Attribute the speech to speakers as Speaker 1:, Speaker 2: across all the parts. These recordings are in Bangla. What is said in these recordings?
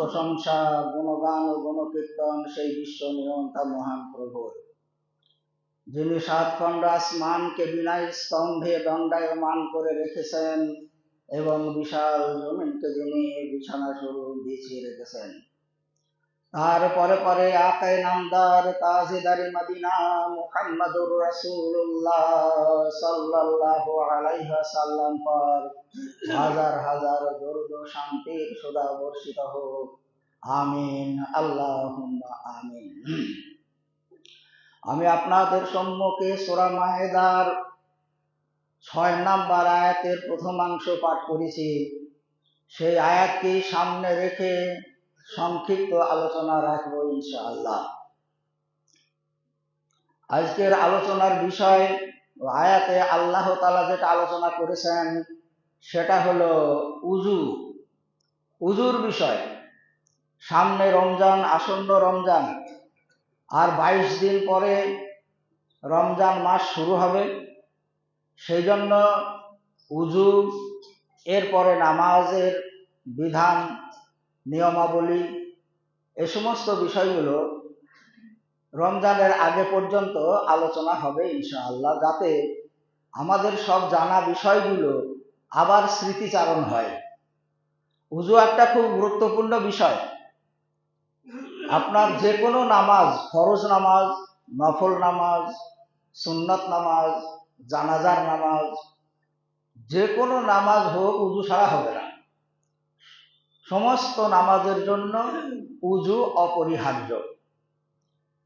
Speaker 1: প্রশংসা, গুণগান ও গুণকীর্তন সেই বিশ্ব নিয়ন্তা মহান প্রভুর। যিনি সাত খণ্ড আসমানকে বিনায় স্তম্ভে দণ্ডায়মান করে রেখেছেন এবং বিশাল জমিনকে যিনি বিছানা স্বরূপ বিছিয়ে রেখেছেন। তারপরে পরে পরে আকায় নামদার তাজেদারি মদিনা মুহাম্মাদুর রাসূলুল্লাহ সাল্লাল্লাহু আলাইহি সাল্লাম পর হাজার হাজার দরুদ ও শান্তির সুধা বর্ষিত হোক। আমিন, আল্লাহুম্মা আমিন। আমি আপনাদের সম্মুখে সূরা মায়েদার ছয় নাম্বার আয়াতের প্রথমাংশ পাঠ করেছি। সেই আয়াতকে সামনে রেখে সংক্ষিপ্ত আলোচনা রাখব ইনশাআল্লাহ। আজকের আলোচনার বিষয় আয়াতে আল্লাহ তালা যেটা আলোচনা করেছেন, সেটা হলো উজু উজুর বিষয়, সামনে রমজান, আসন্ন রমজান, আর বাইশ দিন পরে রমজান মাস শুরু হবে সেই জন্য উজু এরপরে নামাজের বিধান নিয়মাবলী, এ সমস্ত বিষয়গুলো রমজানের আগে পর্যন্ত আলোচনা হবে ইনশাআল্লাহ, যাতে আমাদের সব জানা বিষয়গুলো আবার স্মৃতিচারণ হয়। উজু একটা খুব গুরুত্বপূর্ণ বিষয়। আপনার যে কোনো নামাজ, ফরজ নামাজ, নফল নামাজ, সুন্নত নামাজ, জানাজার নামাজ যে কোনো নামাজ হোক উজু ছাড়া হবে না। সমস্ত নামাজের জন্য উজু অপরিহার্য।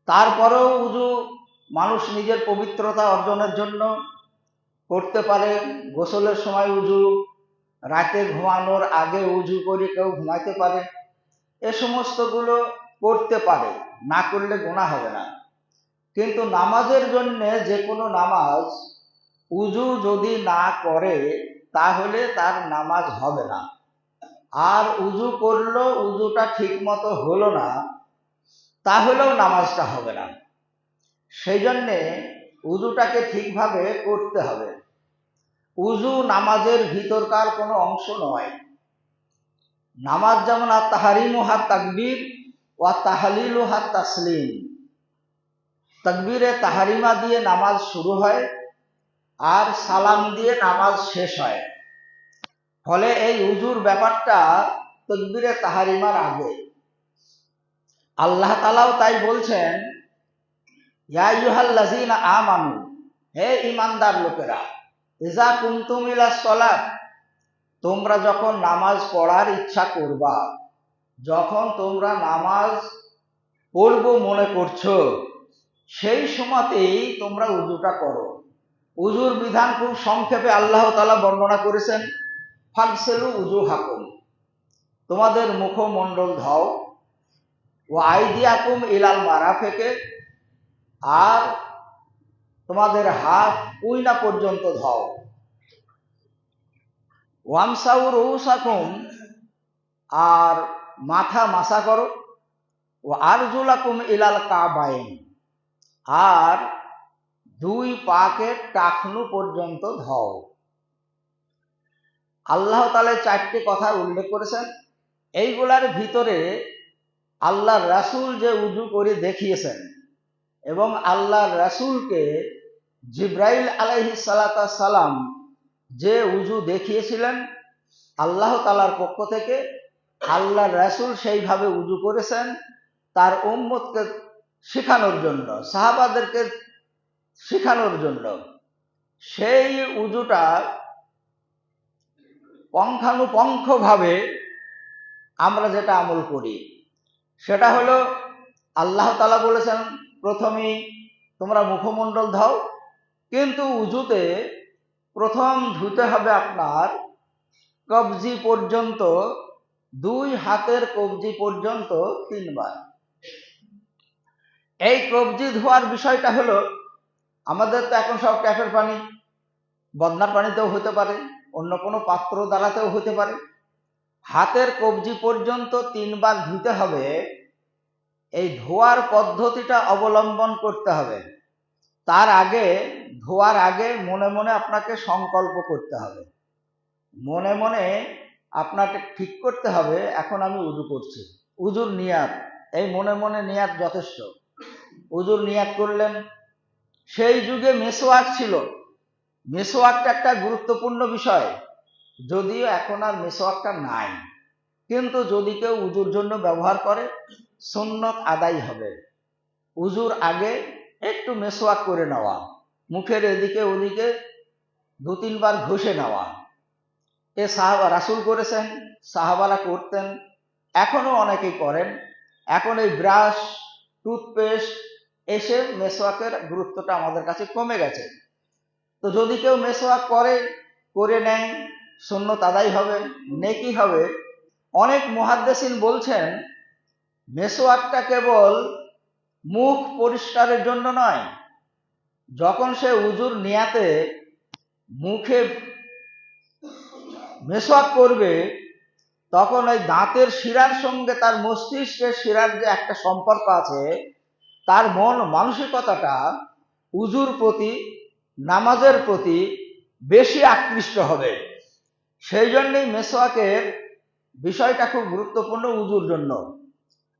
Speaker 1: তারপরেও উজু মানুষ নিজের পবিত্রতা অর্জনের জন্য করতে পারে। গোসলের সময় উজু, রাতে ঘুমানোর আগে উজু করে কেউ ঘুমাইতে পারে। এ সমস্তগুলো করতে পারে, না করলে গোনা হবে না। কিন্তু নামাজের জন্য যে কোনো নামাজ উজু যদি না করে, তাহলে তার নামাজ হবে না। আর উজু করল, উজুটা ঠিক মতো হলো না, তাহলেও নামাজটা হবে না। সেই জন্যে উজুটাকে ঠিকভাবে করতে হবে। উজু নামাজের ভিতরকার কোনো অংশ নয়। নামাজ যেমন আর তাহারিমু হাত তাকবির ও তাহালিলু হাত তাসলিম। তকবিরে তাহারিমা দিয়ে নামাজ শুরু হয়, আর সালাম দিয়ে নামাজ শেষ হয়। ফলে এই উজুর ব্যাপারটা তকবিরে তাহারিমার আগে। আল্লাহ তালাও তাই বলছেন আমানু, হে ইমানদার লোকেরা ইজা কুমতুমিলা সলাত, তোমরা যখন নামাজ পড়ার ইচ্ছা করবা, যখন তোমরা নামাজ পড়ব মনে করছ, সেই সময়তেই তোমরা উজুটা করো। উজুর বিধান খুব সংক্ষেপে আল্লাহ তালা বর্ণনা করেছেন। ফাকসেলু উজু হাকুম তোমাদের মুখমণ্ডল ধাও। ও আইদিয়াকুম ইলাল মারা ফেকে আর তোমাদের হাত কুইনা পর্যন্ত ধাও। ওয়ামসাউর ঔসাকুম আর মাথা মাসা করো। ও আরজুলাকুম ইলাল কাবাইন। আর দুই পাকে টাকনু পর্যন্ত ধাও। আল্লাহ তালে চারটি কথা উল্লেখ করেছেন। এইগুলার ভিতরে আল্লাহ রাসুল যে উজু করে দেখিয়েছেন এবং আল্লাহ রাসুলকে জিব্রাইল আলাইহি সালাতা সালাম যে উজু দেখিয়েছিলেন আল্লাহ তালার পক্ষ থেকে আল্লাহ রাসুল সেইভাবে উজু করেছেন তার উম্মতকে শেখানোর জন্য, সাহাবাদেরকে শেখানোর জন্য। সেই উজুটা পঙ্খানুপঙ্খভাবে আমরা যেটা আমল করি, সেটা হলো আল্লাহ তালা বলেছেন, প্রথমেই তোমরা মুখমণ্ডল ধাও, কিন্তু উজুতে প্রথম ধুতে হবে আপনার কবজি পর্যন্ত, দুই হাতের কবজি পর্যন্ত তিনবার। এই কবজি ধোয়ার বিষয়টা হলো, আমাদের তো এখন সব ট্যাপের পানি বদনার পানিতেও হতে পারে। অন্য কোনো পাত্র দ্বারাতেও হতে পারে। হাতের কবজি পর্যন্ত তিনবার ধুতে হবে। এই ধোয়ার পদ্ধতিটা অবলম্বন করতে হবে। তার আগে, ধোয়ার আগে মনে মনে আপনাকে সংকল্প করতে হবে। মনে মনে আপনাকে ঠিক করতে হবে, এখন আমি উজু করছি। উজুর নিয়াত, এই মনে মনে নিয়াত যথেষ্ট। উজুর নিয়াত করলেন। সেই যুগে মেসোয়াক ছিল। মেসোয়াকটা একটা গুরুত্বপূর্ণ বিষয়। যদিও এখন আর মেসোয়াকটা নাই। কিন্তু যদি কেউ উজুর জন্য ব্যবহার করে, সুন্নত আদায় হবে। উজুর আগে একটু মেসোয়াক করে নেওয়া। মুখের এদিকে ওদিকে দু তিনবার ঘষে নেওয়া। এ সাহাবা রাসুল করেছেন, সাহাবারা করতেন, এখনও অনেকেই করেন। এখন এই ব্রাশ, টুথপেস্ট এসে মেসোয়াকের গুরুত্বটা আমাদের কাছে কমে গেছে। তো যদি কেউ মেসোয়াক করে করে নেয়, শূন্য তাদাই হবে, নেকি হবে। অনেক মহাদ্দেশিন বলছেন, মেসোয়াকটা কেবল মুখ পরিষ্কারের জন্য নয়, যখন সে উজুর নিয়াতে মুখে মেসোয়াক করবে, তখন ওই দাঁতের শিরার সঙ্গে তার মস্তিষ্কের শিরার যে একটা সম্পর্ক আছে, তার মন মানসিকতাটা উজুর প্রতি নামাজের প্রতি বেশি আকৃষ্ট হবে। সেই জন্যই মেসোয়াকের বিষয়টা খুব গুরুত্বপূর্ণ উজুর জন্য।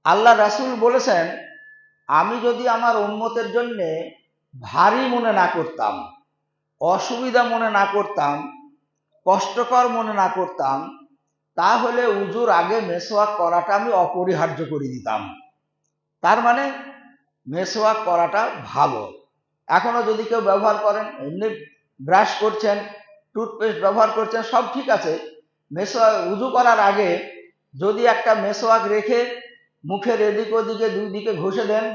Speaker 1: আল্লাহ রাসুল বলেছেন, আমি যদি আমার উন্মতের জন্যে ভারী মনে না করতাম, অসুবিধা মনে না করতাম, কষ্টকর মনে না করতাম, তাহলে উজুর আগে মেসোয়াক করাটা আমি অপরিহার্য করে দিতাম। তার মানে মেসোয়াক করাটা ভালো। এখনও যদি কেউ ব্যবহার করেন, এমনি ব্রাশ করছেন টুথপেস্ট ব্যবহার করছেন, সব ঠিক আছে। মেসোয়াক উজু করার আগে যদি একটা মেসোয়াক রেখে মুখের এদিক ওদিকে দুই দিকে ঘষে দেন,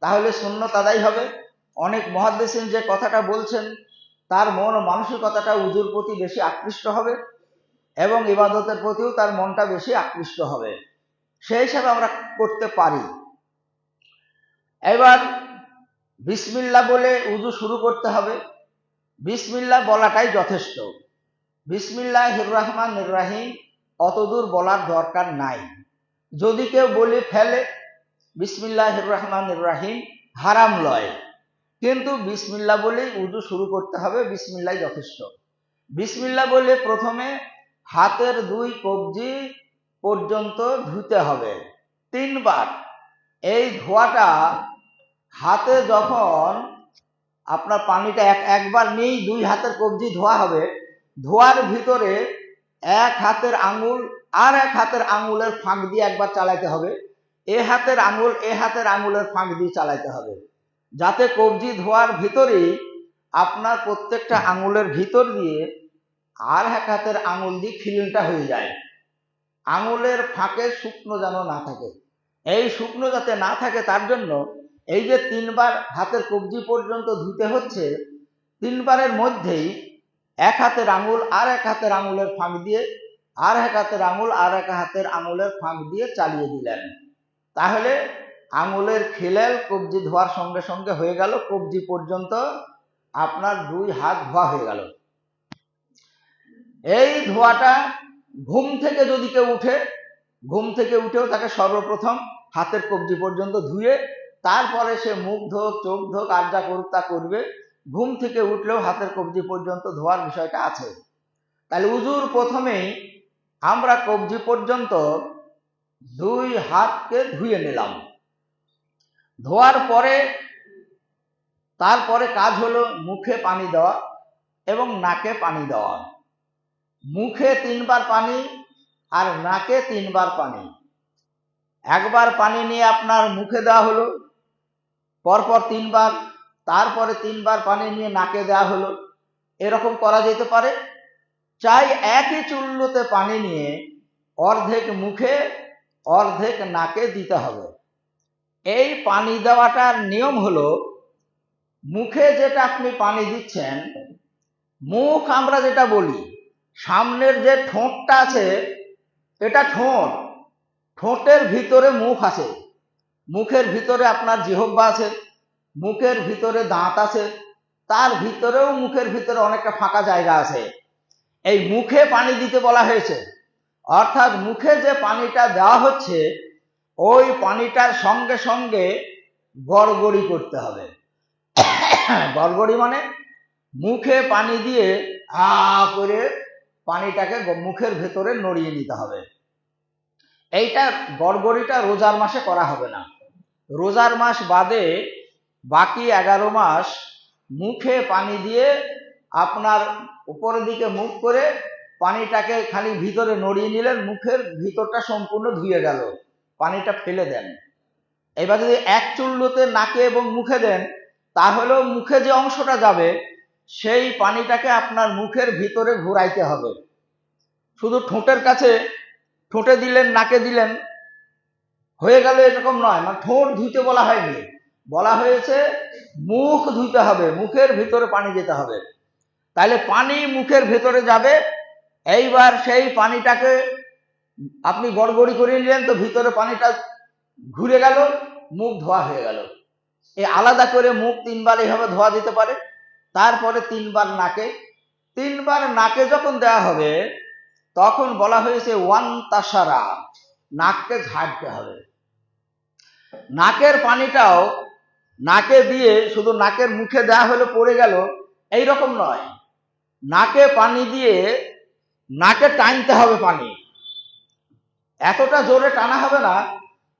Speaker 1: তাহলে শূন্য তাদাই হবে। অনেক মহাদ্দেশিন যে কথাটা বলছেন, তার মন ও মানসিকতাটা উজুর প্রতি বেশি আকৃষ্ট হবে এবং ইবাদতের প্রতিও তার মনটা বেশি আকৃষ্ট হবে। সেই হিসাবে আমরা করতে পারি। এবার বিসমিল্লা বলে উজু শুরু করতে হবে। বিসমিল্লা বলাটাই যথেষ্ট। বিসমিল্লাহ রহমান রাহিম, অতদূর বলার দরকার নাই। যদি কেউ বলে ফেলে বিসমিল্লাহ রহমান রাহিম, হারাম লয়। কিন্তু বিসমিল্লা বলেই উজু শুরু করতে হবে, বিসমিল্লাই যথেষ্ট। বিসমিল্লা বলে প্রথমে হাতের দুই কবজি পর্যন্ত ধুতে হবে। তিনবার। এই ধোয়াটা হাতে যখন আপনার পানিটা এক, একবার নিয়েই দুই হাতের কবজি ধোয়া হবে, ধোয়ার ভিতরে এক হাতের আঙুল আর এক হাতের আঙুলের ফাঁক দিয়ে একবার চালাইতে হবে। এ হাতের আঙুল, এ হাতের আঙুলের ফাঁক দিয়ে চালাইতে হবে। যাতে কবজি ধোয়ার ভিতরেই আপনার প্রত্যেকটা আঙুলের ভিতর দিয়ে আর এক হাতের আঙুল দিয়ে খিলিনটা হয়ে যায়। আঙুলের ফাঁকে শুকনো যেন না থাকে। এই শুকনো যাতে না থাকে, তার জন্য এই যে তিনবার হাতের কবজি পর্যন্ত ধুতে হচ্ছে, তিনবারের মধ্যেই এক হাতের আঙুল আর এক হাতের আঙুলের ফাঁক দিয়ে, আর এক হাতের আঙুল আর এক হাতের আঙুলের ফাঁক দিয়ে চালিয়ে দিলেন। তাহলে আঙুলের খিলেল কবজি ধোয়ার সঙ্গে সঙ্গে হয়ে গেল, কবজি পর্যন্ত আপনার দুই হাত ধোয়া হয়ে গেল। এই ধোয়াটা ঘুম থেকে যদি কেউ উঠে, ঘুম থেকে উঠেও তাকে সর্বপ্রথম হাতের কবজি পর্যন্ত ধুয়ে তারপরে সে মুখ ধোক, চোখ ধোক, আর যা করুক তা করবে। ঘুম থেকে উঠলেও হাতের কবজি পর্যন্ত ধোয়ার বিষয়টা আছে। তাহলে উজুর প্রথমেই আমরা কবজি পর্যন্ত দুই হাতকে ধুয়ে নিলাম। ধোয়ার পরে, তারপরে কাজ হলো মুখে পানি দেওয়া এবং নাকে পানি দেওয়া। মুখে তিনবার পানি আর নাকে তিনবার পানি। একবার পানি নিয়ে আপনার মুখে দেওয়া হলো পরপর তিনবার, তারপরে তিনবার পানি নিয়ে নাকে দেওয়া হলো। এরকম করা যেতে পারে। চাই একই চুল্লুতে পানি নিয়ে অর্ধেক মুখে, অর্ধেক নাকে দিতে হবে। এই পানি দেওয়াটার নিয়ম হলো, মুখে যেটা আপনি পানি দিচ্ছেন, মুখ আমরা যেটা বলি, সামনের যে ঠোঁটটা আছে, এটা ঠোঁট, ঠোঁটের ভিতরে মুখ আছে। মুখের ভিতরে আপনার জিহব্বা আছে, মুখের ভিতরে দাঁত আছে, তার ভিতরেও মুখের ভিতরে অনেকটা ফাঁকা জায়গা আছে। এই মুখে পানি দিতে বলা হয়েছে। অর্থাৎ মুখে যে পানিটা দেওয়া হচ্ছে, ওই পানিটার সঙ্গে সঙ্গে গড়গড়ি করতে হবে। গড়গড়ি মানে মুখে পানি দিয়ে আ করে পানিটাকে মুখের ভেতরে নড়িয়ে নিতে হবে। এইটা গড়গড়িটা রোজার মাসে করা হবে না। রোজার মাস বাদে বাকি এগারো মাস মুখে পানি দিয়ে আপনার উপরের দিকে মুখ করে পানিটাকে খালি ভিতরে নড়িয়ে নিলেন, মুখের ভিতরটা সম্পূর্ণ ধুয়ে গেল, পানিটা ফেলে দেন। এবার যদি এক চুল্লুতে নাকে এবং মুখে দেন, তাহলেও মুখে যে অংশটা যাবে, সেই পানিটাকে আপনার মুখের ভিতরে ঘুরাইতে হবে। শুধু ঠোঁটের কাছে, ঠোঁটে দিলেন, নাকে দিলেন হয়ে গেল এরকম নয় মানে ঠোঁট ধুইতে বলা হয়নি। বলা হয়েছে মুখ ধুইতে হবে, মুখের ভিতরে পানি যেতে হবে। তাহলে পানি মুখের ভেতরে যাবে, এইবার সেই পানিটাকে আপনি গড়গড়ি করে নিলেন তো ভিতরে পানিটা ঘুরে গেল, মুখ ধোয়া হয়ে গেল। এই আলাদা করে মুখ তিনবার এইভাবে ধোয়া দিতে পারে, তারপরে তিনবার নাকে। তিনবার নাকে যখন দেওয়া হবে, তখন বলা হয়েছে ওয়ান তাসারা। নাককে ঝাড়তে হবে। নাকের পানিটাও নাকে দিয়ে শুধু নাকের মুখে দেওয়া হলে পড়ে গেল এই রকম নয়। নাকে পানি দিয়ে নাকে টানতে হবে পানি। এতটা জোরে টানা হবে না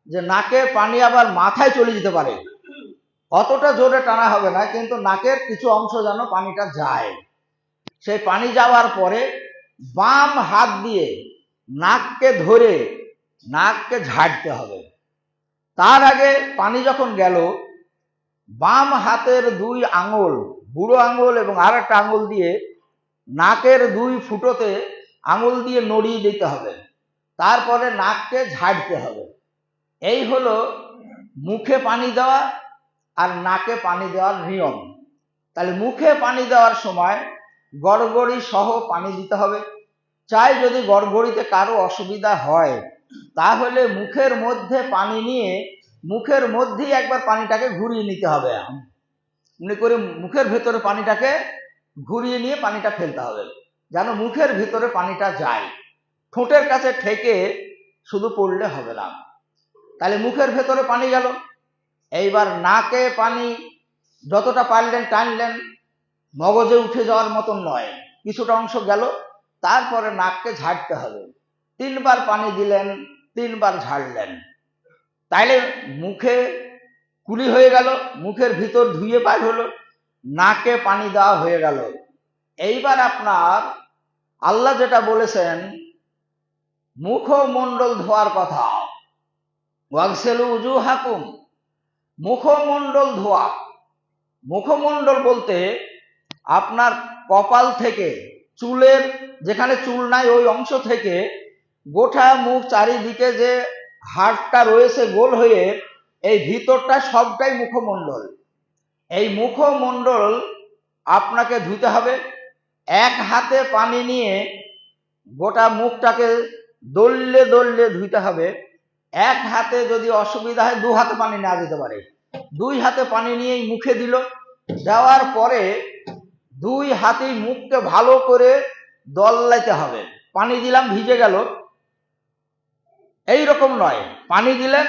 Speaker 1: যে নাকে পানি আবার মাথায় চলে যেতে পারে। অতটা জোরে টানা হবে না, কিন্তু নাকের কিছু অংশ যেন পানিটা যায়। সেই পানি যাওয়ার পরে বাম হাত দিয়ে নাককে ধরে নাককে ঝাড়তে হবে। তার আগে পানি যখন গেল, বাম হাতের দুই আঙুল, বুড়ো আঙুল এবং আর একটা আঙুল দিয়ে নাকের দুই ফুটোতে আঙুল দিয়ে নড়িয়ে দিতে হবে। তারপরে নাককে ঝাড়তে হবে। এই হলো মুখে পানি দেওয়া আর নাকে পানি দেওয়ার নিয়ম। তাহলে মুখে পানি দেওয়ার সময় গড়গড়ি সহ পানি দিতে হবে। চাই যদি গড়গড়িতে কারও অসুবিধা হয় তাহলে মুখের মধ্যে পানি নিয়ে মুখের মধ্যেই একবার পানিটাকে ঘুরিয়ে নিতে হবে। এমনি করে মুখের ভেতরে পানিটাকে ঘুরিয়ে নিয়ে পানিটা ফেলতে হবে, যেন মুখের ভিতরে পানিটা যায়। ঠোঁটের কাছে ঠেকে শুধু পড়লে হবে না। তাহলে মুখের ভেতরে পানি গেল। এইবার নাকে পানি যতটা পারলেন টানলেন, মগজে উঠে যাওয়ার মতন নয়, কিছুটা অংশ গেল, তারপরে নাককে ঝাড়তে হবে। তিনবার পানি দিলেন, তিনবার ঝাড়লেন। তাইলে মুখে কুলি হয়ে গেল, মুখের ভিতর ধুয়ে বার হলো, নাকে পানি দেওয়া হয়ে গেল। এইবার আপনার আল্লাহ যেটা বলেছেন, মুখমণ্ডল ধোয়ার কথা। ওয়াগসেলু উজু হাকুম মুখমণ্ডল ধোয়া। মুখমণ্ডল বলতে আপনার কপাল থেকে, চুলের যেখানে চুল নাই, ওই অংশ থেকে গোটা মুখ চারিদিকে যে হাড়টা রয়েছে গোল হয়ে, এই ভিতরটা সবটাই মুখমণ্ডল। এই মুখমণ্ডল আপনাকে ধুতে হবে। এক হাতে পানি নিয়ে গোটা মুখটাকে দললে দললে ধুইতে হবে। এক হাতে যদি অসুবিধা হয়, দু হাতে পানি না দিতে পারে। দুই হাতে পানি নিয়েই মুখে দিল। দেওয়ার পরে দুই হাতেই মুখকে ভালো করে দল্লাইতে হবে। পানি দিলাম, ভিজে গেল। এই রকম নয়। পানি দিলেন,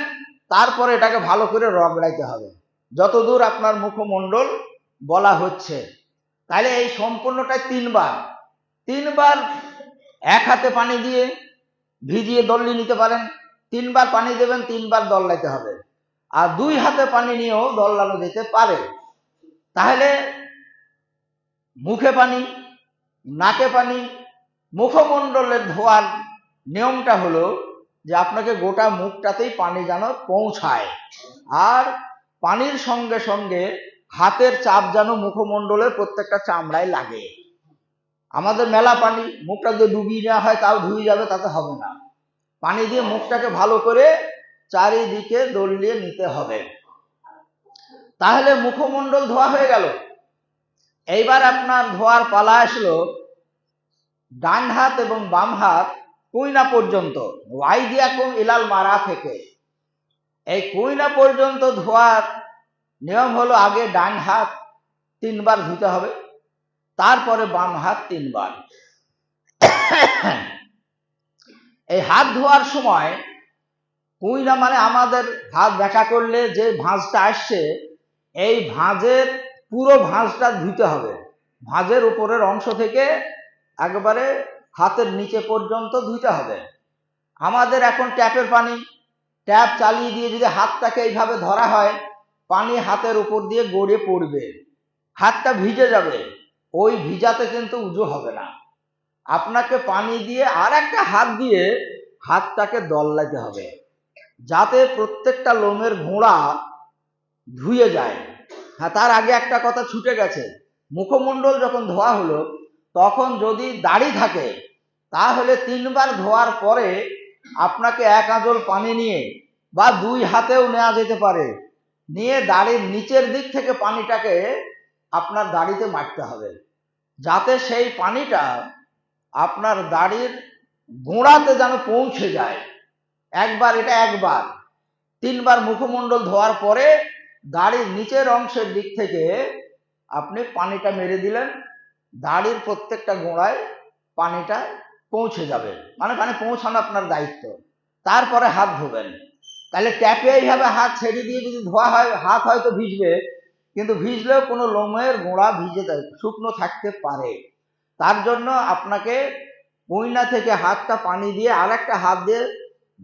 Speaker 1: তারপরে এটাকে ভালো করে রগড়াইতে হবে। যতদূর আপনার মুখমণ্ডল বলা হচ্ছে। তাহলে এই সম্পূর্ণটাই তিনবার। তিনবার এক হাতে পানি দিয়ে ভিজিয়ে দল্লি নিতে পারেন। তিনবার পানি দেবেন, তিনবার দল্লাইতে হবে। আর দুই হাতে পানি নিয়েও দল্লানো যেতে পারে। তাহলে মুখে পানি, নাকে পানি, মুখমণ্ডলের ধোয়ার নিয়মটা হলো যে আপনাকে গোটা মুখটাতেই পানি যেন পৌঁছায়। আর পানির সঙ্গে সঙ্গে হাতের চাপ যেন মুখমণ্ডলের প্রত্যেকটা চামড়ায় লাগে। আমাদের মেলা পানি, মুখটা যদি ডুবিয়ে নেওয়া হয় তাও ধুয়ে যাবে, তাতে হবে না। পানি দিয়ে মুখটাকে ভালো করে চারিদিকে দলিয়ে নিতে হবে। তাহলে মুখমণ্ডল ধোয়া হয়ে গেল। এইবার আপনার ধোয়ার পালা আসলো ডান হাত এবং বাম হাত কুইনা পর্যন্ত ওয়াইদিয়াকুম ইলাল মারা থেকে। এই কুইনা পর্যন্ত ধোয়ার নিয়ম হলো আগে ডান হাত তিনবার ধুতে হবে, তারপরে বাম হাত তিনবার। এই হাত ধোয়ার সময় কুইনা মানে আমাদের হাত দেখা করলে যে ভাঁজটা আসছে, এই ভাঁজের পুরো ভাঁজটা ধুতে হবে। ভাঁজের উপরের অংশ থেকে একবারে হাতের নিচে পর্যন্ত ধুইতে হবে। আমাদের এখন ট্যাপের পানি। ট্যাপ চালিয়ে দিয়ে যদি হাতটাকে এইভাবে ধরা হয়, পানি হাতের উপর দিয়ে গড়ে পড়বে। হাতটা ভিজে যাবে। ওই ভিজাতে কিন্তু উজু হবে না। আপনাকে পানি দিয়ে আর একটা হাত দিয়ে হাতটাকে দল্লাইতে হবে, যাতে প্রত্যেকটা লোমের ঘোড়া ধুয়ে যায়। হ্যাঁ তার আগে একটা কথা ছুটে গেছে। মুখমণ্ডল যখন ধোয়া হলো তখন যদি দাড়ি থাকে, তাহলে তিনবার ধোয়ার পরে আপনাকে এক আঁচল পানি নিয়ে বা দুই হাতেও নেওয়া যেতে পারে। নিয়ে দাড়ির নিচের দিক থেকে পানিটাকে আপনার দাড়িতে মারতে হবে। যাতে সেই পানিটা আপনার দাড়ির গোড়াতে যেন পৌঁছে যায়। একবার এটা একবার। তিনবার মুখমণ্ডল ধোয়ার পরে দাড়ির নিচের অংশের দিক থেকে আপনি পানিটা মেরে দিলেন। দাড়ির প্রত্যেকটা গোড়ায় পানিটা পৌঁছে যাবে। মানে পানি পৌঁছানো আপনার দায়িত্ব। তারপরে হাত ধোবেন। তাহলে ট্যাপে এইভাবে হাত ছেড়ে দিয়ে যদি ধোয়া হয়, হাত হয়তো ভিজবে, কিন্তু ভিজলেও কোনো লোমের গোড়া ভিজে শুকনো থাকতে পারে। তার জন্য আপনাকে কইনা থেকে হাতটা পানি দিয়ে আর একটা হাত দিয়ে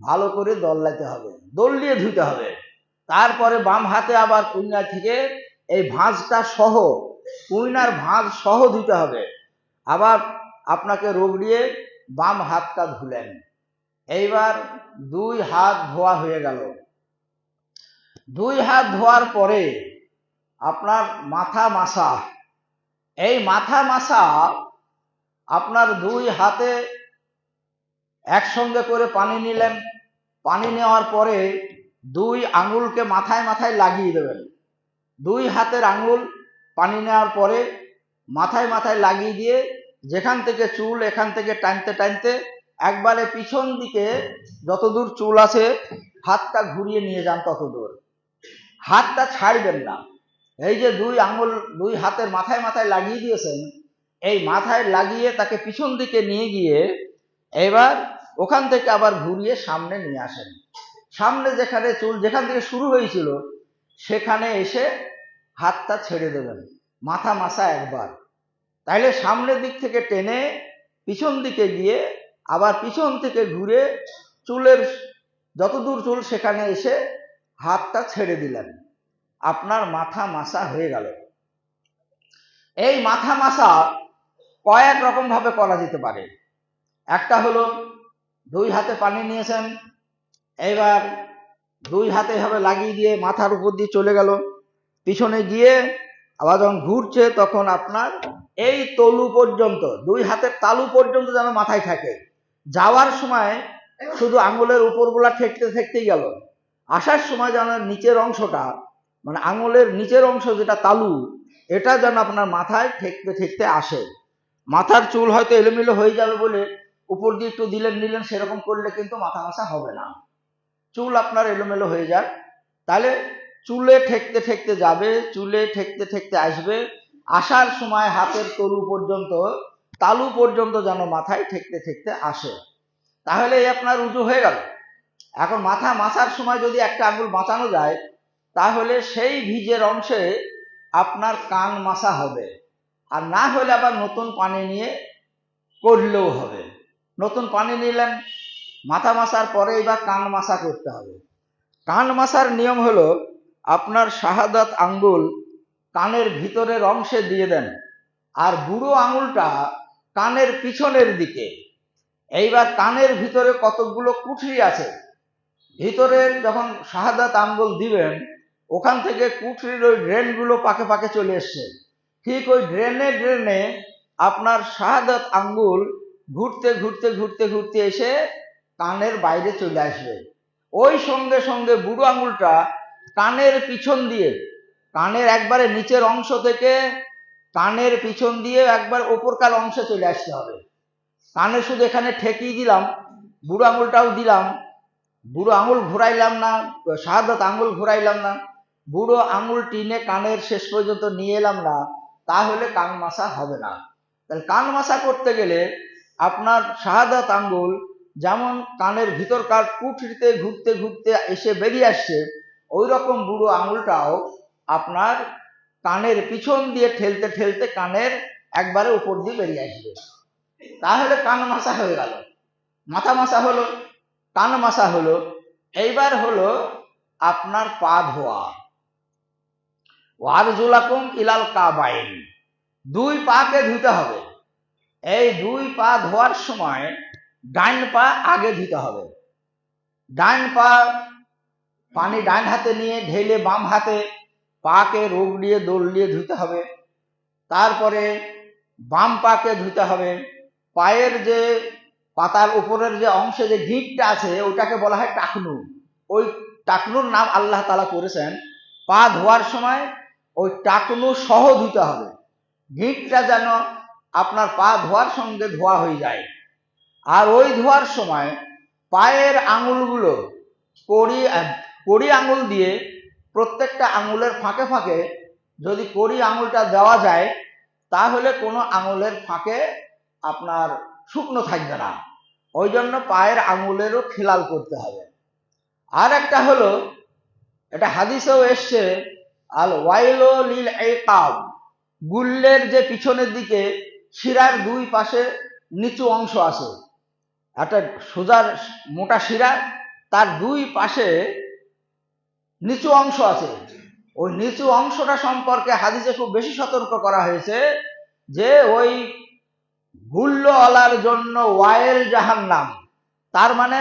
Speaker 1: ভালো করে দল্লাতে হবে। দল দিয়ে ধুতে হবে। তারপরে বাম হাতে আবার কুইনা থেকে এই ভাঁজটা সহ কুইনার ভাঁজ সহ ধুতে হবে। আবার আপনাকে রগড়িয়ে বাম হাতটা ধুলেন। এইবার দুই হাত ধোয়া হয়ে গেল। দুই হাত ধোয়ার পরে আপনার মাথা মাসা। এই মাথা মাসা আপনার দুই হাতে একসঙ্গে করে পানি নিলেন। পানি নেওয়ার পরে দুই আঙুলকে মাথায় মাথায় লাগিয়ে দেবেন। দুই হাতের আঙুল পানি নেওয়ার পরে মাথায় মাথায় লাগিয়ে দিয়ে যেখান থেকে চুল, এখান থেকে টানতে টানতে একবারে পিছন দিকে যতদূর চুল আছে, হাতটা ঘুরিয়ে নিয়ে যান ততদূর। হাতটা ছাড়বেন না। এই যে দুই আঙুল, দুই হাতের মাথায় মাথায় লাগিয়ে দিয়েছেন, এই মাথায় লাগিয়ে তাকে পিছন দিকে নিয়ে গিয়ে এবার ওখান থেকে আবার ঘুরিয়ে সামনে নিয়ে আসেন। সামনে যেখানে চুল, যেখান থেকে শুরু হয়েছিল, সেখানে এসে হাতটা ছেড়ে দেবেন। মাথা মাসা একবার। তাইলে সামনের দিক থেকে টেনে পিছন দিকে গিয়ে আবার পিছন থেকে ঘুরে চুলের যতদূর চুল সেখানে এসে হাতটা ছেড়ে দিলেন। আপনার মাথা মাসা হয়ে গেল। এই মাথা মাসা কয়েক রকম ভাবে করা যেতে পারে। একটা হলো, দুই হাতে পানি নিয়েছেন এবার দুই হাতে এভাবে লাগিয়ে দিয়ে মাথার উপর দিয়ে চলে গেল। পিছনে গিয়ে আবার যখন ঘুরছে তখন আপনার এই তলু পর্যন্ত, দুই হাতের তালু পর্যন্ত যেন মাথায় থাকে। যাওয়ার সময় শুধু আঙুলের উপরগুলা ঠেকতে ঠেকতেই গেল। আসার সময় যেন নিচের অংশটা মানে আঙুলের নিচের অংশ যেটা তালু, এটা যেন আপনার মাথায় ঠেকতে ঠেকতে আসে। মাথার চুল হয়তো এলোমেলো হয়ে যাবে বলে উপর দিয়ে একটু দিলেন নিলেন সেরকম করলে কিন্তু মাথা মাথা হবে না। চুল আপনার এলোমেলো হয়ে যায় তাহলে চুলে ঠেকতে ঠেকতে যাবে, চুলে ঠেকতে ঠেকতে আসবে। আসার সময় হাতের তলু পর্যন্ত, তালু পর্যন্ত যেন মাথায় ঠেকতে ঠেকতে আসে। তাহলে আপনার উজু হয়ে গেল। এখন মাথা মাথার সময় যদি একটা আঙুল বাঁচানো যায়, তাহলে সেই ভিজের অংশে আপনার কান মাসা হবে। আর না হলে আবার নতুন পানি নিয়ে করলেও হবে। নতুন পানি নিলেন, মাথা মাসার পরে এবার কান মাসা করতে হবে। কান মাসার নিয়ম হলো আপনার শাহাদাত আঙ্গুল কানের ভিতরের অংশে দিয়ে দেন, আর বুড়ো আঙুলটা কানের পিছনের দিকে। এইবার কানের ভিতরে কতকগুলো কুঠরি আছে ভিতরের যখন শাহাদাত আঙ্গুল দিবেন, ওখান থেকে কুঠরির ওই ড্রেনগুলো পাকে পাকে চলে এসছে। ঠিক ওই ড্রেনে ড্রেনে আপনার শাহাদাত আঙ্গুল ঘুরতে ঘুরতে ঘুরতে ঘুরতে এসে কানের বাইরে চলে আসবে। ওই সঙ্গে সঙ্গে বুড়ো আঙুলটা কানের পিছন দিয়ে, কানের একবারে নিচের অংশ থেকে কানের পিছন দিয়ে একবার ওপরকার অংশে চলে আসতে হবে। কানে শুধু এখানে ঠেকিয়ে দিলাম, বুড়ো আঙুলটাও দিলাম, বুড়ো আঙুল ঘুরাইলাম না, শাহাদত আঙুল ঘুরাইলাম না, বুড়ো আঙুল টিনে কানের শেষ পর্যন্ত নিয়ে এলাম না, তাহলে কান মাসা হবে না। তাহলে কান মাসা করতে গেলে আপনার শাহাদাত আঙ্গুল যেমন কানের ভিতরকার কুঠরিতে ঘুরতে ঘুরতে এসে বেরিয়ে আসছে ওই রকম বুড়ো আঙুলটাও আপনার কানের পিছন দিয়ে ঠেলতে ঠেলতে কানের একবারে উপর দিয়ে বেরিয়ে আসবে। তাহলে কান মাসা হয়ে গেল। মাথা মাসা হলো, কান মাসা হলো, এইবার হলো আপনার পা ধোয়া। ওয়ারজুলাকুম ইলাল কাবাইন। দুই পাকে ধুতে হবে। এই দুই পা ধোয়ার সময় ডাইন পা আগে ধুতে হবে। ডাইন পা পানি ডান হাতে নিয়ে, ঢেলে বাম হাতে পাকে রোগ দিয়ে, দোল দিয়ে ধুতে হবে। তারপরে বাম পাকে ধুতে হবে। পায়ের যে পাতার উপরের যে অংশে, যে গিটটা আছে, ওটাকে বলা হয় টাকনু। ওই টাকনুর নাম আল্লাহ তালা করেছেন। পা ধোয়ার সময় ওই টাকনু সহ ধুতে হবে। গিটটা যেন আপনার পা ধোয়ার সঙ্গে ধোয়া হয়ে যায়। আর ওই ধোয়ার সময় পায়ের আঙুলগুলো কড়ি কড়ি আঙুল দিয়ে প্রত্যেকটা আঙুলের ফাঁকে ফাঁকে যদি কড়ি আঙুলটা দেওয়া যায়, তাহলে কোনো আঙুলের ফাঁকে আপনার শুকনো থাকবে না। ওই জন্য পায়ের আঙুলেরও খেলাল করতে হবে। আর একটা হলো, এটা হাদিসেও এসছে, আল ওয়াইলো লিল একাব গুল্লের যে পিছনের দিকে শিরার দুই পাশে নিচু অংশ আছে। একটা সোজার মোটা শিরা, তার দুই পাশে নিচু অংশ আছে। ওই নিচু অংশটা সম্পর্কে হাদিসে খুব বেশি সতর্ক করা হয়েছে যে ওই গুল্লওয়ালার জন্য ওয়াইল জাহান নাম তার মানে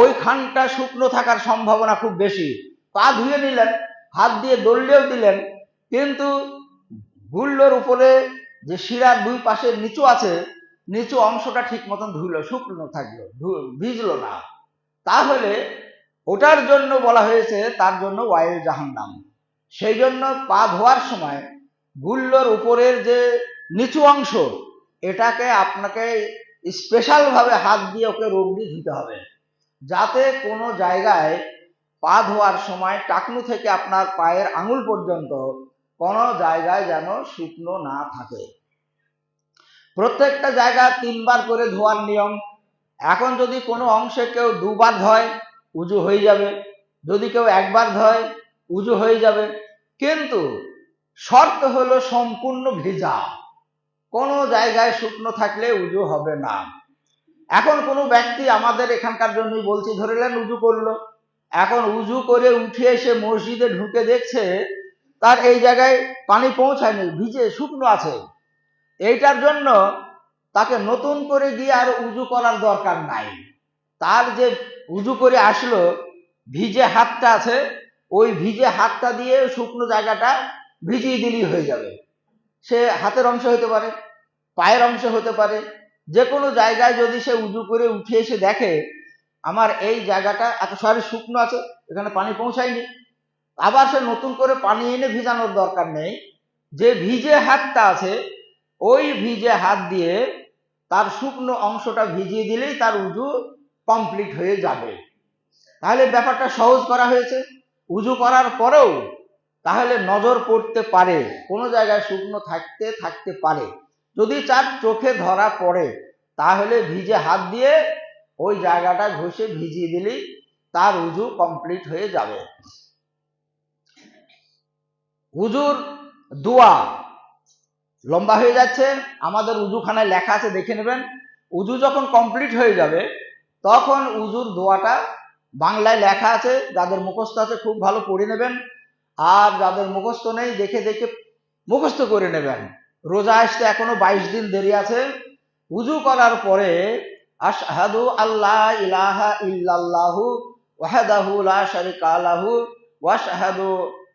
Speaker 1: ওইখানটা শুকনো থাকার সম্ভাবনা খুব বেশি। পা ধুয়ে নিলেন, হাত দিয়ে দললেও দিলেন, কিন্তু গুল্লোর উপরে যে শিরার দুই পাশে নিচু আছে, নিচু অংশটা ঠিক মতন ধুইল শুকনো থাকল ভিজলো না। তাহলে ওটার জন্য বলা হয়েছে তার জন্য ওয়াইল জাহান্নাম। সেই জন্য পা ধোয়ার সময় গুল্লোর উপরের যে নিচু অংশ, এটাকে আপনাকে স্পেশালভাবে হাত দিয়ে ওকে রোগ দিয়ে ধুতে হবে। যাতে কোনো জায়গায় পা ধোয়ার সময় টাকনু থেকে আপনার পায়ের আঙুল পর্যন্ত কোনো জায়গায় যেন শুকনো না থাকে। প্রত্যেকটা জায়গা তিনবার করে ধোয়ার নিয়ম। এখন যদি কোনো অংশে কেউ দুবার ধয় উজু হয়ে যাবে। যদি কেউ একবার ধয়, উজু হয়ে যাবে। কিন্তু শর্ত হলো সম্পূর্ণ ভেজা। কোনো জায়গায় শুকনো থাকলে উজু হবে না। এখন কোনো ব্যক্তি আমাদের এখানকার জন্যই বলছি, ধরে ধরিলেন উজু করল। এখন উজু করে উঠে এসে মসজিদে ঢুকে দেখছে, তার এই জায়গায় পানি পৌঁছায়নি, ভিজে শুকনো আছে। এইটার জন্য তাকে নতুন করে গিয়ে আর উজু করার দরকার নাই। তার যে উজু করে আসলো, ভিজে হাতটা আছে, ওই ভিজে হাতটা দিয়ে শুকনো জায়গাটা ভিজিয়ে দিলেই হয়ে যাবে। সে হাতের অংশ হতে পারে, পায়ের অংশ হতে পারে যে কোনো জায়গায় যদি সে উজু করে উঠে এসে দেখে, আমার এই জায়গাটা, এত সারি, শুকনো আছে, এখানে পানি পৌঁছায়নি। আবার সে নতুন করে পানি এনে ভিজানোর দরকার নেই। যে ভিজে হাতটা আছে, ওই ভিজে হাত দিয়ে তার শুকনো অংশটা ভিজিয়ে দিলেই তার উজু কমপ্লিট হয়ে যাবে। তাহলে ব্যাপারটা সহজ করা হয়েছে। উজু করার পরেও তাহলে নজর পড়তে পারে, কোনো জায়গায় শুকনো থাকতে থাকতে পারে। যদি চার চোখে ধরা পড়ে, তাহলে ভিজে হাত দিয়ে ওই জায়গাটা ঘষে ভিজিয়ে দিলেই তার উজু কমপ্লিট হয়ে যাবে। উজুর দোয়া লম্বা হয়ে যাচ্ছে। আমাদের উজুখানায় লেখা আছে, দেখে নেবেন। উজু যখন কমপ্লিট হয়ে যাবে তখন উজুর দোয়াটা বাংলায় লেখা আছে, যাদের মুখস্থ আছে খুব ভালো পড়ে নেবেন। আর যাদের মুখস্থ নেই, দেখে দেখে মুখস্থ করে নেবেন। রোজা আসতে এখনও বাইশ দিন দেরি আছে। উজু করার পরে, আশহাদু আল্লাহ ইলাহা ইল্লাল্লাহু ওয়াহদাহু লা শারিকা লাহু ওয়াশহাদু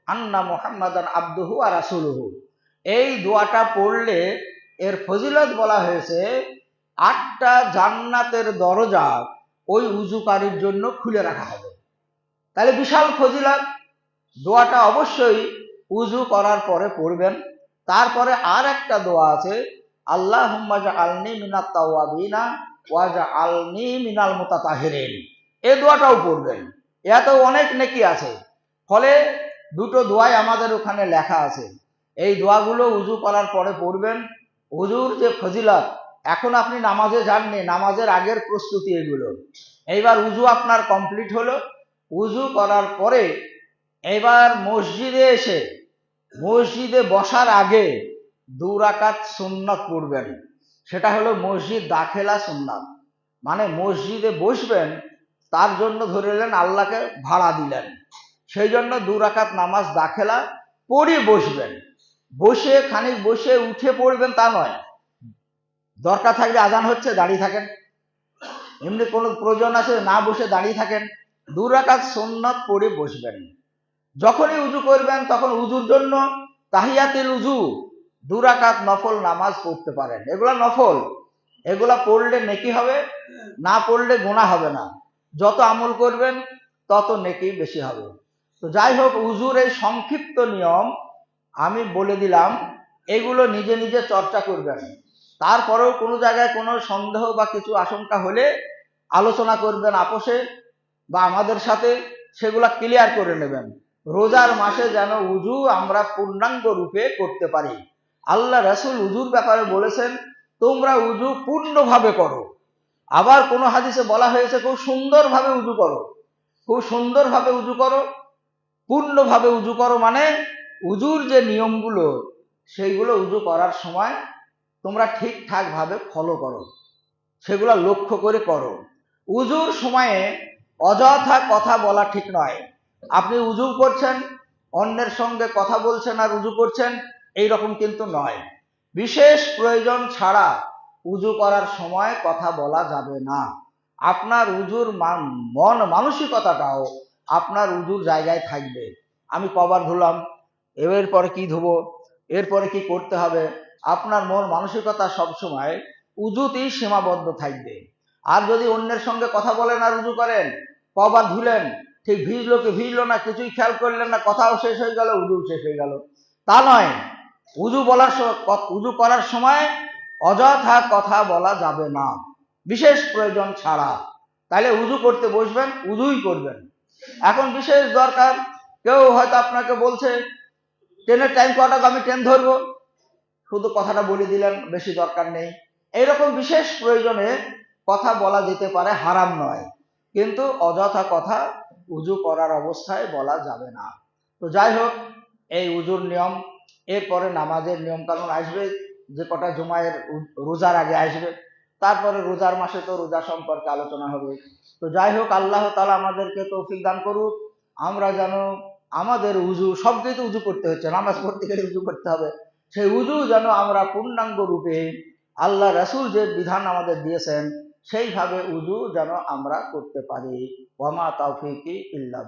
Speaker 1: আন্না মুহাম্মাদান আবদুহু আর রাসূলুহু। এই দোয়াটা পড়লে এর ফজিলত বলা হয়েছে, আটটা জান্নাতের দরজা ওই উজুকারীর জন্য খুলে রাখা হবে। তাহলে বিশাল ফজিলত। দোয়াটা অবশ্যই উজু করার পরে পড়বেন। তারপরে আর একটা দোয়া আছে আল্লাহ আলনি মিনাত তাওয়াবিনা ওয়াজা আলনি মিনাল মুতাতাহিরিন। এ দোয়াটাও পড়বেন। এত অনেক নেকি আছে। ফলে দুটো দোয়াই আমাদের ওখানে লেখা আছে। এই দোয়াগুলো উজু করার পরে পড়বেন। উজুর যে ফজিলত এখন আপনি নামাজে যাননি নামাজের আগের প্রস্তুতি এগুলো। এইবার উজু আপনার কমপ্লিট হলো। উজু করার পরে এবার মসজিদে এসে, মসজিদে বসার আগে দু রাকাত সুন্নত পড়বেন। সেটা হলো মসজিদ দাখেলা সুন্নাত। মানে মসজিদে বসবেন, তার জন্য ধরে আল্লাহকে ভাড়া দিলেন। সেই জন্য দু রাকাত নামাজ দাখেলা পড়ে বসবেন। বসে, খানিক বসে উঠে পড়বেন তা নয়। দরকার থাকলে আজান হচ্ছে, দাঁড়িয়ে থাকেন। এমনি কোনো প্রয়োজন আছে, না বসে দাঁড়িয়ে থাকেন। দু রাকাত সুন্নত পড়ে বসবেন। যখনই উজু করবেন, তখন উজুর জন্য তাহিয়াতিল উজু, দু রাকাত নফল নামাজ পড়তে পারেন। এগুলা নফল। এগুলা পড়লে নেকি হবে, না পড়লে গোনা হবে না। যত আমল করবেন, তত নেকি বেশি হবে। তো যাই হোক, উজুর এই সংক্ষিপ্ত নিয়ম আমি বলে দিলাম, এগুলো নিজে নিজে চর্চা করবেন। তারপরেও কোনো জায়গায় কোনো সন্দেহ বা কিছু আশঙ্কা হলে আলোচনা করবেন আপোষে বা আমাদের সাথে সেগুলা ক্লিয়ার করে নেবেন। রোজার মাসে যেন উজু আমরা পূর্ণাঙ্গ রূপে করতে পারি। আল্লাহ রাসূল উজুর ব্যাপারে বলেছেন, তোমরা উজু পূর্ণভাবে করো। আবার কোন হাদিসে বলা হয়েছে, খুব সুন্দরভাবে উজু করো। খুব সুন্দরভাবে উজু করো, পূর্ণভাবে উজু করো মানে উজুর যে নিয়মগুলো, সেইগুলো উজু করার সময় তোমরা ঠিকঠাক ভাবে ফলো করো। সেগুলো লক্ষ্য করে করো। উজুর সময়ে অযথা কথা বলা ঠিক নয়। আপনি উজু করছেন, অন্যের সঙ্গে কথা বলছেন আর উজু করছেন এই রকম কিন্তু নয়। বিশেষ প্রয়োজন ছাড়া উজু করার সময় কথা বলা যাবে না। আপনার উজুর মন মানসিকতাটাও আপনার উজুর জায়গায় থাকবে। আমি কবার ধুলাম এর পরে কি ধুবো, এরপরে কি করতে হবে আপনার মন মানসিকতা সবসময় উজুতেই সীমাবদ্ধ থাকবে। আর যদি অন্যের সঙ্গে কথা বলেন আর উজু করেন, কবার ধুলেন, ঠিক ভিজলো কি ভিজলো না, কিছুই খেয়াল করলেন না, কথাও শেষ হয়ে গেল উজু শেষ হয়ে গেল। তা নয়, উজু বলার উজু করার সময় অযথা কথা বলা যাবে না। বিশেষ প্রয়োজন ছাড়া। তাহলে উজু করতে বসবেন, উজুই করবেন। এখন বিশেষ দরকার, কেউ হয়তো আপনাকে বলছে, ট্রেনের টাইম কটা? আমি ট্রেন ধরবো। শুধু কথাটা বলে দিলেন, বেশি দরকার নেই। এইরকম বিশেষ প্রয়োজনে কথা বলা যেতে পারে হারাম নয়, কিন্তু অযথা কথা উজু করার অবস্থায় বলা যাবে না। তো যাই হোক, এই উজুর নিয়ম, এরপরে নামাজের নিয়ম কানুন আসবে, যে কটা জুমায়ের রোজার আগে আসবে, তারপরে রোজার মাসে তো রোজা সম্পর্কে আলোচনা হবে। তো যাই হোক, আল্লাহ তালা আমাদেরকে তৌফিক দান করুক। আমরা যেন আমাদের উজু সব কিছু উজু করতে হচ্ছে, নামাজ পড়তে গেলে উজু করতে হবে। সেই উজু যেন আমরা পূর্ণাঙ্গ রূপে আল্লাহ রাসূল যে বিধান আমাদের দিয়েছেন, সেইভাবে উজু যেন আমরা করতে পারি। ওয়ামা তাওফিকি ইল্লা